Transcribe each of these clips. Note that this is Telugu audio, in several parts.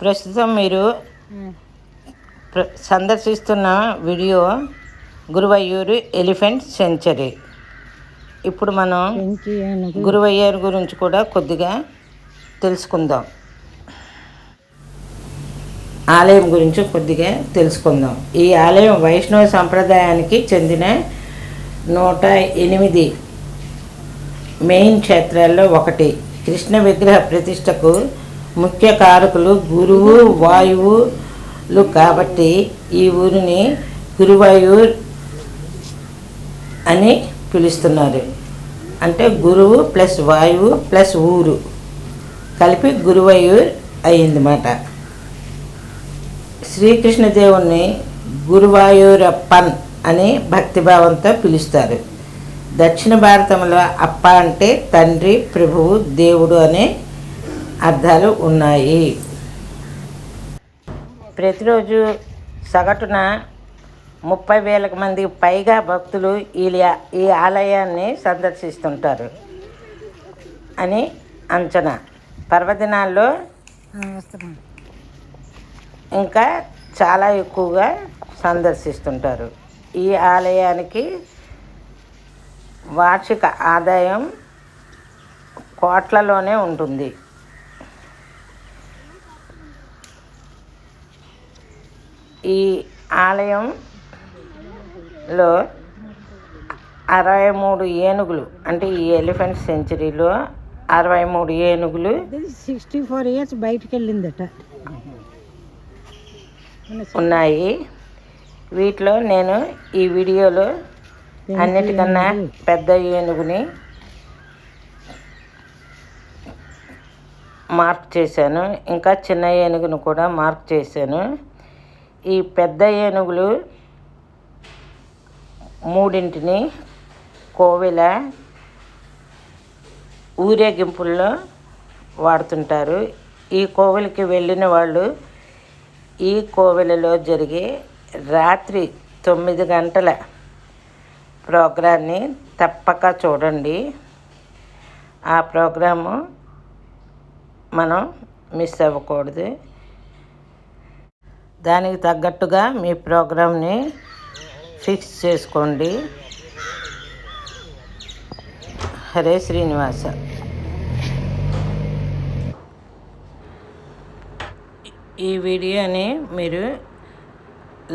ప్రస్తుతం మీరు సందర్శిస్తున్న వీడియో గురువయ్యూరు ఎలిఫెంట్ సెంచరీ. ఇప్పుడు మనం గురువయ్యూరు గురించి కూడా కొద్దిగా తెలుసుకుందాం. ఆలయం గురించి కొద్దిగా తెలుసుకుందాం. ఈ ఆలయం వైష్ణవ సంప్రదాయానికి చెందిన నూట ఎనిమిది మెయిన్ క్షేత్రాల్లో ఒకటి. కృష్ణ విగ్రహ ప్రతిష్టకు ముఖ్య కారకులు గురువు వాయువులు కాబట్టి ఈ ఊరిని గురువాయూర్ అని పిలుస్తున్నారు. అంటే గురువు ప్లస్ వాయువు ప్లస్ ఊరు. కలిపి గురువయూర్ అయిందన్నమాట శ్రీకృష్ణదేవుణ్ణి గురువాయూరప్పన్ అని భక్తిభావంతో పిలుస్తారు. దక్షిణ భారతంలో అప్ప అంటే తండ్రి ప్రభువు దేవుడు అనే అర్థాలు ఉన్నాయి. ప్రతిరోజు సగటున ముప్పై వేలకు మందికి పైగా భక్తులు ఈ ఈ ఆలయాన్ని సందర్శిస్తుంటారు అని అంచనా. పర్వదినాల్లో ఇంకా చాలా ఎక్కువగా సందర్శిస్తుంటారు. ఈ ఆలయానికి వార్షిక ఆదాయం కోట్లలోనే ఉంటుంది. ఈ ఆలయంలో అరవై మూడు ఏనుగులు అంటే ఈ ఎలిఫెంట్ సెంచరీలో అరవై మూడు ఏనుగులు సిక్స్టీ ఫోర్ ఇయర్స్ బయటికి వెళ్ళిందట ఉన్నాయి. వీటిలో నేను ఈ వీడియోలో అన్నిటికన్నా పెద్ద ఏనుగుని మార్క్ చేశాను. ఇంకా చిన్న ఏనుగును కూడా మార్క్ చేశాను. ఈ పెద్ద ఏనుగులు మూడింటిని కోవెల ఊరేగింపుల్లో వాడుతుంటారు. ఈ కోవెలకి వెళ్ళిన వాళ్ళు ఈ కోవెలలో జరిగే రాత్రి తొమ్మిది గంటల ప్రోగ్రాన్ని తప్పక చూడండి. ఆ ప్రోగ్రాము మనం మిస్ అవ్వకూడదు. దానికి తగ్గట్టుగా మీ ప్రోగ్రామ్ని ఫిక్స్ చేసుకోండి. హరే శ్రీనివాస. ఈ వీడియోని మీరు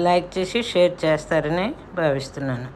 లైక్ చేసి షేర్ చేస్తారని భావిస్తున్నాను.